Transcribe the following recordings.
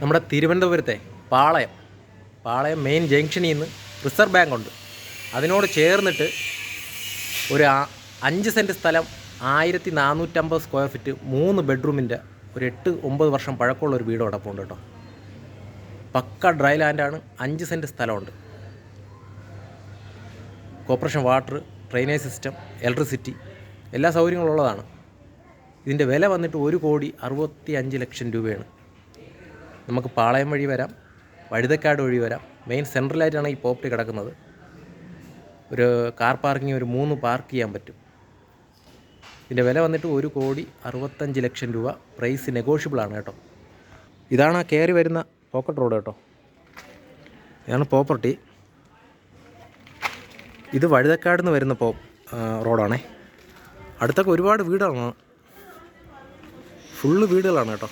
നമ്മുടെ തിരുവനന്തപുരത്തെ പാളയം പാളയം മെയിൻ ജംഗ്ഷനിൽ നിന്ന് റിസർവ് ബാങ്ക് ഉണ്ട്. അതിനോട് ചേർന്നിട്ട് ഒരു അഞ്ച് സെന്റ് സ്ഥലം ആയിരത്തി നാനൂറ്റമ്പത് സ്ക്വയർ ഫീറ്റ് മൂന്ന് ബെഡ്റൂമിന്റെ ഒരു എട്ട് ഒമ്പത് വർഷം പഴക്കമുള്ള ഒരു വീട് ഉണ്ട് കേട്ടോ. പക്ക ഡ്രൈ ലാൻഡാണ് അഞ്ച് സെന്റ് സ്ഥലമുണ്ട്. Corporation water drainage system electricity എല്ലാ സൗകര്യങ്ങളും ഉള്ളതാണ്. ഇതിന്റെ വില വന്നിട്ട് ഒരു കോടി അറുപത്തി അഞ്ച് ലക്ഷം രൂപയാണ്. നമുക്ക് പാളയം വഴി വരാം വഴുതക്കാട് വഴി വരാം. മെയിൻ സെൻട്രലായിട്ടാണ് ഈ പ്രോപ്പർട്ടി കിടക്കുന്നത്. ഒരു കാർ പാർക്കിംഗ് ഒരു മൂന്ന് പാർക്ക് ചെയ്യാൻ പറ്റും. ഇതിന്റെ വില വന്നിട്ട് ഒരു കോടി അറുപത്തഞ്ച് ലക്ഷം രൂപ. പ്രൈസ് നെഗോഷ്യബിൾ ആണ് കേട്ടോ. ഇതാണ് ആ കയറി വരുന്ന പോക്കറ്റ് റോഡ് കേട്ടോ. ഇതാണ് പ്രോപ്പർട്ടി ഇത് വഴുതക്കാട് നിന്ന് വരുന്ന പോ റോഡാണേ അടുത്തൊക്കെ ഒരുപാട് വീടാണ് ഫുള്ള് വീടുകളാണ് കേട്ടോ.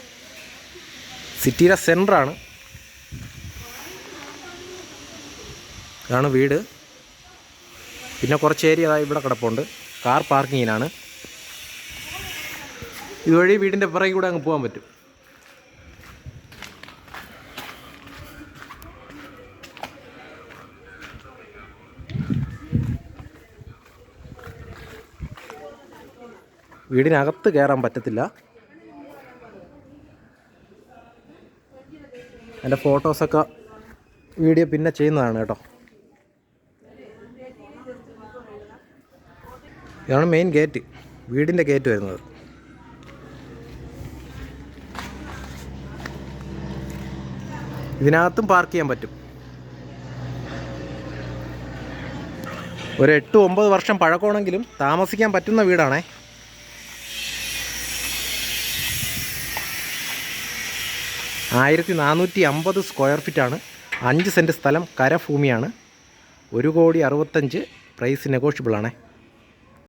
സിറ്റിയുടെ സെന്ററാണ്. ഇതാണ് വീട്. പിന്നെ കുറച്ച് ഏരിയ ഇവിടെ കിടപ്പുണ്ട്. കാർ പാർക്കിങ്ങിനാണ്. ഇതുവഴി വീടിന്റെ പുറകെ കൂടെ അങ്ങ് പോകാൻ പറ്റും. വീടിനകത്ത് കയറാൻ പറ്റത്തില്ല. എന്റെ ഫോട്ടോസൊക്കെ വീഡിയോ പിന്നെ ചെയ്യുന്നതാണ് കേട്ടോ. ഇതാണ് മെയിൻ ഗേറ്റ് വീടിന്റെ ഗേറ്റ് വരുന്നത്. ഇതിനകത്തും പാർക്ക് ചെയ്യാൻ പറ്റും. ഒരു എട്ട് ഒമ്പത് വർഷം പഴക്കമാണെങ്കിലും താമസിക്കാൻ പറ്റുന്ന വീടാണേ. ആയിരത്തി നാനൂറ്റി അമ്പത് സ്ക്വയർ ഫീറ്റാണ്. അഞ്ച് സെന്റ് സ്ഥലം കരഭൂമിയാണ്. ഒരു കോടി അറുപത്തഞ്ച് പ്രൈസ് നെഗോഷ്യബിളാണേ.